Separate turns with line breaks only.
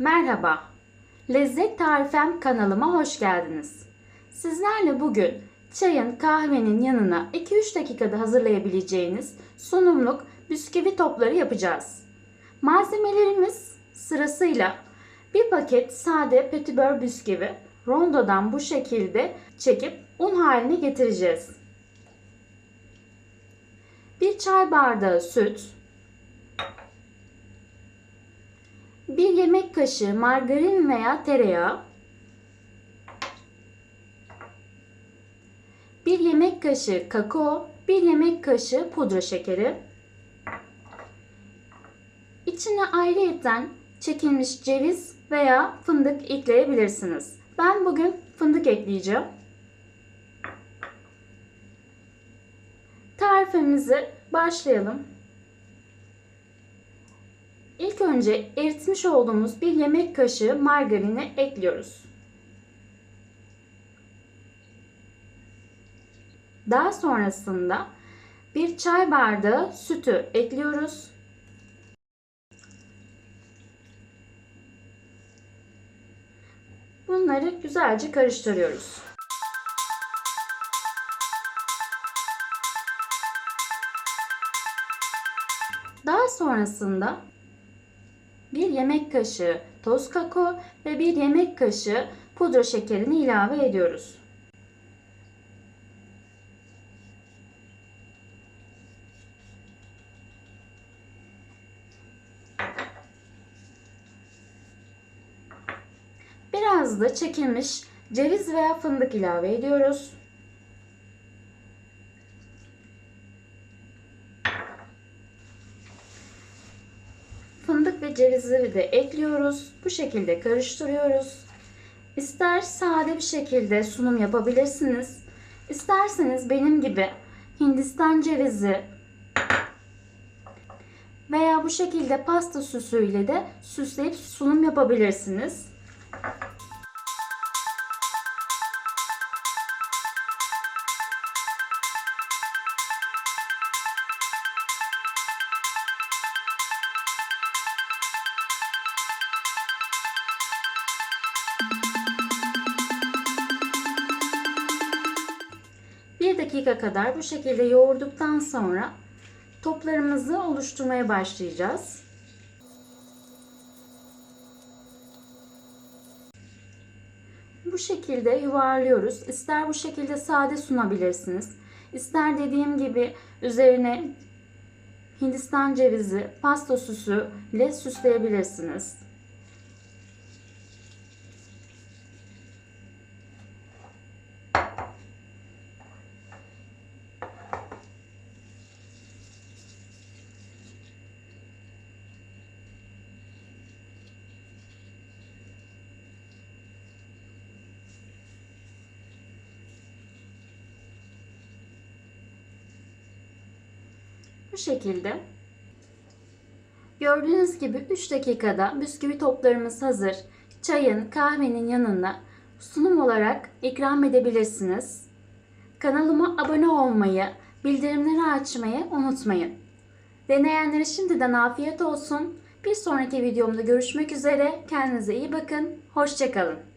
Merhaba. Lezzet Tarifem kanalıma hoş geldiniz. Sizlerle bugün çayın, kahvenin yanına 2-3 dakikada hazırlayabileceğiniz sunumluk bisküvi topları yapacağız. Malzemelerimiz sırasıyla bir paket sade petibör bisküvi rondodan bu şekilde çekip un haline getireceğiz. Bir çay bardağı süt, bir yemek kaşığı margarin veya tereyağı, bir yemek kaşığı kakao, bir yemek kaşığı pudra şekeri, içine ayrıyeten çekilmiş ceviz veya fındık ekleyebilirsiniz. Ben bugün fındık ekleyeceğim. Tarifimizi başlayalım. İlk önce eritmiş olduğumuz bir yemek kaşığı margarini ekliyoruz. Daha sonrasında bir çay bardağı sütü ekliyoruz. Bunları güzelce karıştırıyoruz. Daha sonrasında bir yemek kaşığı toz kakao ve bir yemek kaşığı pudra şekerini ilave ediyoruz. Biraz da çekilmiş ceviz veya fındık ilave ediyoruz. Ve cevizleri de ekliyoruz. Bu şekilde karıştırıyoruz. İster sade bir şekilde sunum yapabilirsiniz. İsterseniz benim gibi Hindistan cevizi veya bu şekilde pasta süsüyle de süsleyip sunum yapabilirsiniz. Bir dakika kadar bu şekilde yoğurduktan sonra toplarımızı oluşturmaya başlayacağız. Bu şekilde yuvarlıyoruz. İster bu şekilde sade sunabilirsiniz. İster dediğim gibi üzerine Hindistan cevizi, pasta süsü ile süsleyebilirsiniz. Bu şekilde. Gördüğünüz gibi 3 dakikada bisküvi toplarımız hazır. Çayın, kahvenin yanına sunum olarak ikram edebilirsiniz. Kanalıma abone olmayı, bildirimleri açmayı unutmayın. Deneyenlere şimdiden afiyet olsun. Bir sonraki videomda görüşmek üzere. Kendinize iyi bakın. Hoşçakalın.